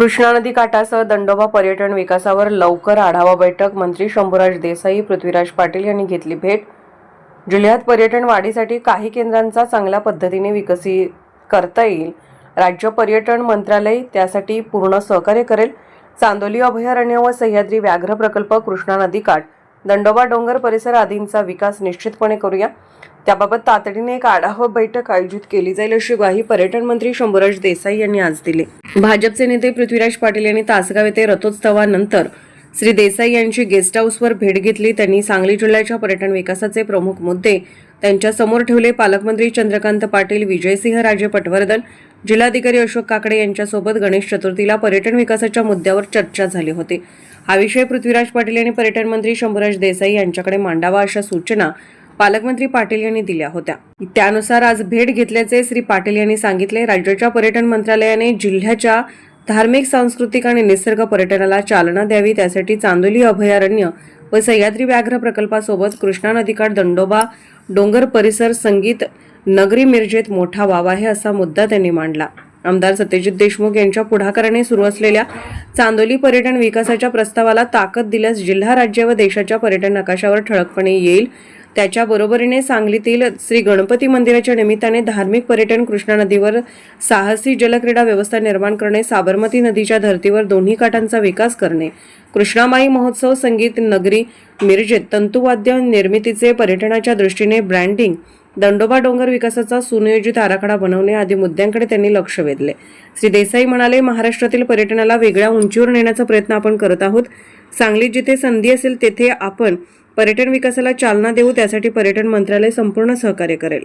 कृष्णा नदी काठासह दंडोबा पर्यटन विकासावर लवकर आढावा बैठक मंत्री शंभूराज देसाई पृथ्वीराज पाटील यांनी घेतली भेट. जिल्ह्यात पर्यटन वाढीसाठी काही केंद्रांचा चांगल्या पद्धतीने विकसित करता येईल. राज्य पर्यटन मंत्रालय त्यासाठी पूर्ण सहकार्य करेल. चांदोली अभयारण्य व सह्याद्री व्याघ्र प्रकल्प कृष्णा नदी काठ दंडोबा डोंगर परिसर आदींचा विकास निश्चितपणे करूया. त्याबाबत तातडीने एक आढावा बैठक आयोजित केली जाईल अशी ग्वाही पर्यटन मंत्री शंभूराज देसाई यांनी आज दिली. भाजपचे नेते पृथ्वीराज पाटील यांनी तासगाव येथे रथोत्सवानंतर श्री देसाई यांची गेस्ट हाऊसवर भेट घेतली. त्यांनी सांगली जिल्ह्याच्या पर्यटन विकासाचे प्रमुख मुद्दे त्यांच्यासमोर ठेवले. पालकमंत्री चंद्रकांत पाटील विजयसिंह राजे पटवर्धन जिल्हाधिकारी अशोक काकडे यांच्यासोबत गणेश चतुर्थीला पर्यटन विकासाच्या मुद्द्यावर चर्चा झाली होती. हा विषय पृथ्वीराज पाटील यांनी पर्यटन मंत्री शंभूराज देसाई यांच्याकडे मांडावा अशा सूचना पालकमंत्री पाटील यांनी दिल्या होत्या. त्यानुसार आज भेट घेतल्याचे श्री पाटील यांनी सांगितले. राज्याच्या पर्यटन मंत्रालयाने जिल्ह्याच्या धार्मिक सांस्कृतिक आणि निसर्ग पर्यटनाला चालना द्यावी त्यासाठी चांदोली अभयारण्य व सह्याद्री व्याघ्र प्रकल्पासोबत कृष्णा नदीकाठ दंडोबा डोंगर परिसर संगीत नगरी मिरजेत मोठा वाव आहे असा मुद्दा त्यांनी मांडला. आमदार सत्यजित देशमुख यांच्या पुढाकाराने सुरू असलेल्या चांदोली पर्यटन विकासाच्या प्रस्तावाला ताकद दिल्यास जिल्हा राज्य व देशाच्या पर्यटन नकाशावर ठळकपणे येईल. त्याच्या बरोबरीने सांगलीतील श्री गणपती मंदिराच्या निमित्ताने धार्मिक पर्यटन कृष्णा नदीवर साहसी जलक्रीडा व्यवस्था निर्माण करणे साबरमती नदीच्या धर्तीवर दोन्ही काठांचा विकास करणे कृष्णामाई महोत्सव संगीत नगरी मिरजेत तंतुवाद्य निर्मितीचे पर्यटनाच्या दृष्टीने ब्रँडिंग दंडोबा डोंगर विकासाचा सुनियोजित आराखडा बनवणे आदी मुद्द्यांकडे त्यांनी लक्ष वेधले. श्री देसाई म्हणाले महाराष्ट्रातील पर्यटनाला वेगळ्या उंचीवर नेण्याचा प्रयत्न आपण करत आहोत. सांगलीत जिथे संधी असेल तेथे आपण पर्यटन विकासाला चालना देऊ त्यासाठी पर्यटन मंत्रालय संपूर्ण सहकार्य करेल.